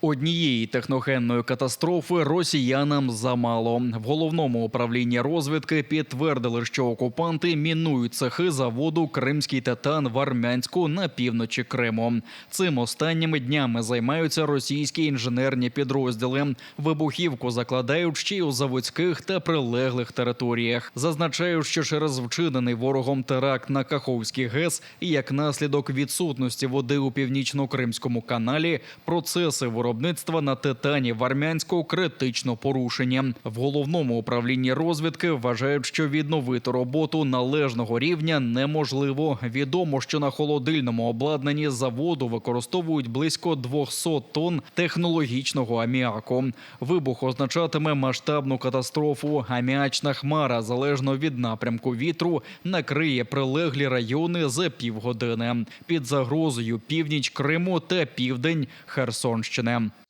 Однієї техногенної катастрофи росіянам замало. В головному управлінні розвідки підтвердили, що окупанти мінують цехи заводу Кримський титан в Армянську на півночі Криму. Цим останніми днями займаються російські інженерні підрозділи. Вибухівку закладають ще й у заводських та прилеглих територіях. Зазначають, що через вчинений ворогом теракт на Каховський ГЕС і як наслідок відсутності води у північно-кримському каналі процеси виробництва на титані в Армянську критично порушені. В головному управлінні розвідки вважають, що відновити роботу належного рівня неможливо. Відомо, що на холодильному обладнанні заводу використовують близько 200 тонн технологічного аміаку. Вибух означатиме масштабну катастрофу. Аміачна хмара, залежно від напрямку вітру, накриє прилеглі райони за півгодини. Під загрозою північ Криму та південь Херсонщини. am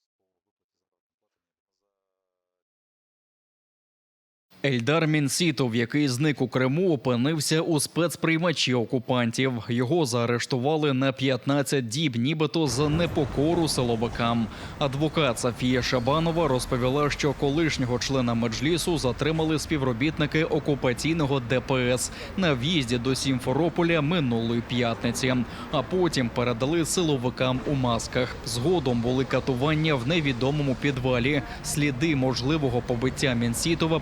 Ельдар Мінсітов, який зник у Криму, опинився у спецприймачі окупантів. Його заарештували на 15 діб, нібито за непокору силовикам. Адвокат Софія Шабанова розповіла, що колишнього члена меджлісу затримали співробітники окупаційного ДПС на в'їзді до Сімферополя минулої п'ятниці, а потім передали силовикам у масках. Згодом були катування в невідомому підвалі. Сліди можливого побиття Мінсітова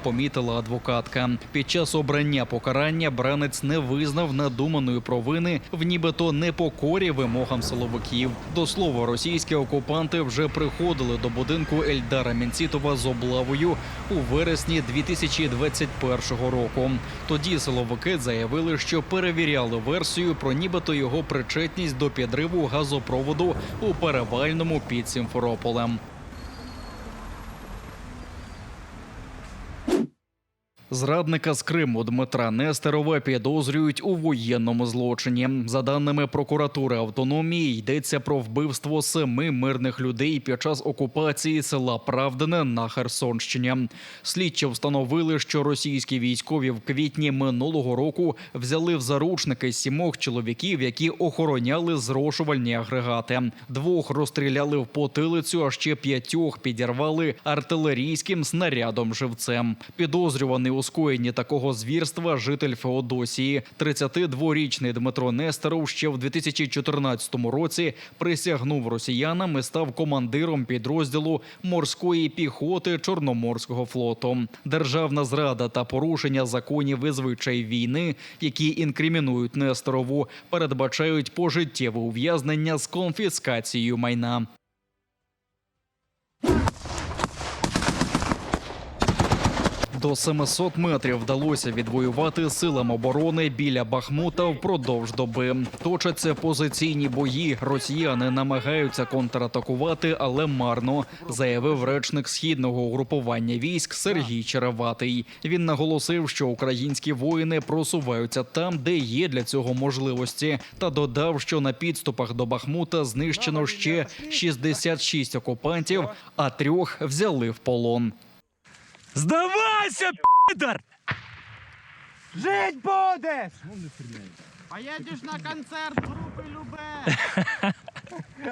помітила адвокатка. Під час обрання покарання бранець не визнав надуманої провини в нібито непокорі вимогам силовиків. До слова, російські окупанти вже приходили до будинку Ельдара Мінцітова з облавою у вересні 2021 року. Тоді силовики заявили, що перевіряли версію про нібито його причетність до підриву газопроводу у перевальному під Сімферополем. Зрадника з Криму Дмитра Нестерова підозрюють у воєнному злочині. За даними прокуратури автономії, йдеться про вбивство семи мирних людей під час окупації села Правдине на Херсонщині. Слідчі встановили, що російські військові в квітні минулого року взяли в заручники сімох чоловіків, які охороняли зрошувальні агрегати. Двох розстріляли в потилицю, а ще п'ятьох підірвали артилерійським снарядом живцем. Підозрюваний у скоєнні такого звірства житель Феодосії. 32-річний Дмитро Нестеров ще в 2014 році присягнув росіянам і став командиром підрозділу морської піхоти Чорноморського флоту. Державна зрада та порушення законів і звичай війни, які інкримінують Нестерову, передбачають пожиттєве ув'язнення з конфіскацією майна. До 700 метрів вдалося відвоювати силам оборони біля Бахмута впродовж доби. Точаться позиційні бої. Росіяни намагаються контратакувати, але марно, заявив речник східного угрупування військ Сергій Череватий. Він наголосив, що українські воїни просуваються там, де є для цього можливості, та додав, що на підступах до Бахмута знищено ще 66 окупантів, а трьох взяли в полон. Здавайся, підар! Жить будеш! Поедешь на концерт группы Любе.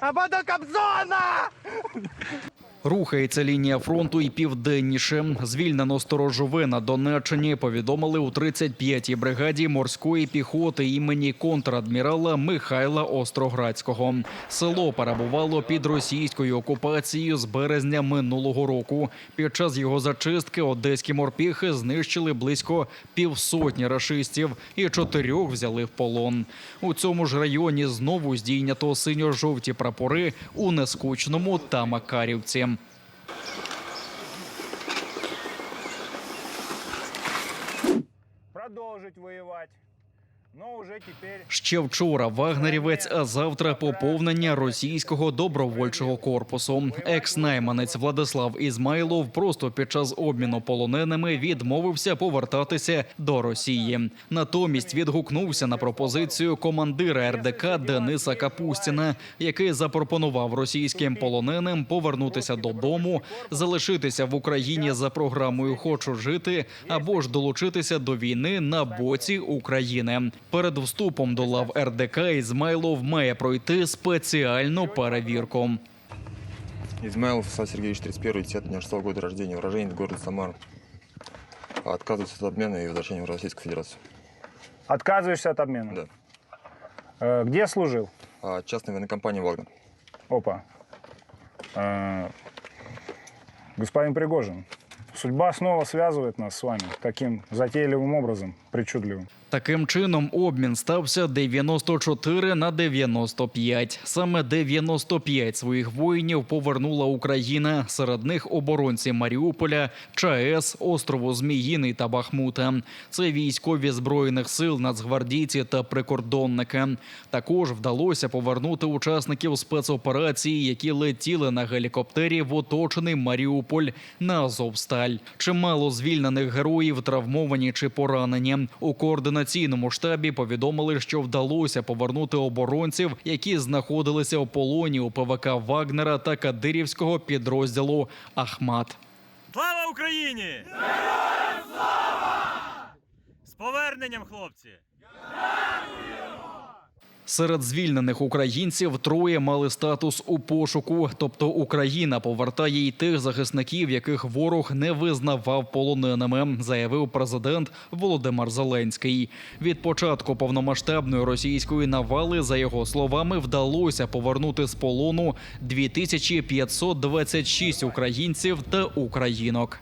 Або до Кобзона! Рухається лінія фронту і південніше. Звільнено сторожове на Донеччині. Повідомили у 35-й бригаді морської піхоти імені контрадмірала Михайла Остроградського. Село перебувало під російською окупацією з березня минулого року. Під час його зачистки одеські морпіхи знищили близько півсотні рашистів і чотирьох взяли в полон. У цьому ж районі знову здійнято синьо-жовті прапори у Нескучному та Макарівці. Продовжить воювати. Теперь... Ще вчора вагнерівець, а завтра поповнення російського добровольчого корпусу. Екс-найманець Владислав Ізмайлов просто під час обміну полоненими відмовився повертатися до Росії. Натомість відгукнувся на пропозицію командира РДК Дениса Капустіна, який запропонував російським полоненим повернутися додому, залишитися в Україні за програмою Хочу жити або ж долучитися до війни на боці України. Перед вступом до лав РДК Ізмайлов має пройти спеціальну перевірку. Измайлов Исаак Сергеевич, 31 10 года рождения, уроженец города Самара. Отказывается от обмена и возвращения в Российскую Федерацию. Отказываешься от обмена? Да. Э, где служил? А частная военная компания «Вагнер». Опа. Э, господин Пригожин, судьба снова связывает нас с вами таким затейливым образом, причудливым. Таким чином, обмін стався 94 на 95. Саме 95 своїх воїнів повернула Україна. Серед них оборонці Маріуполя, ЧАЕС, острову Зміїний та Бахмута. Це військові збройних сил, нацгвардійці та прикордонники. Також вдалося повернути учасників спецоперації, які летіли на гелікоптері в оточений Маріуполь на Азовсталь. Чимало звільнених героїв травмовані чи поранені. У координаційному штабі повідомили, що вдалося повернути оборонців, які знаходилися у полоні у ПВК Вагнера та кадирівського підрозділу Ахмат. Слава Україні! Героям слава! З поверненням, хлопці! Серед звільнених українців троє мали статус у пошуку, тобто Україна повертає й тих захисників, яких ворог не визнавав полоненими, заявив президент Володимир Зеленський. Від початку повномасштабної російської навали, за його словами, вдалося повернути з полону 2526 українців та українок.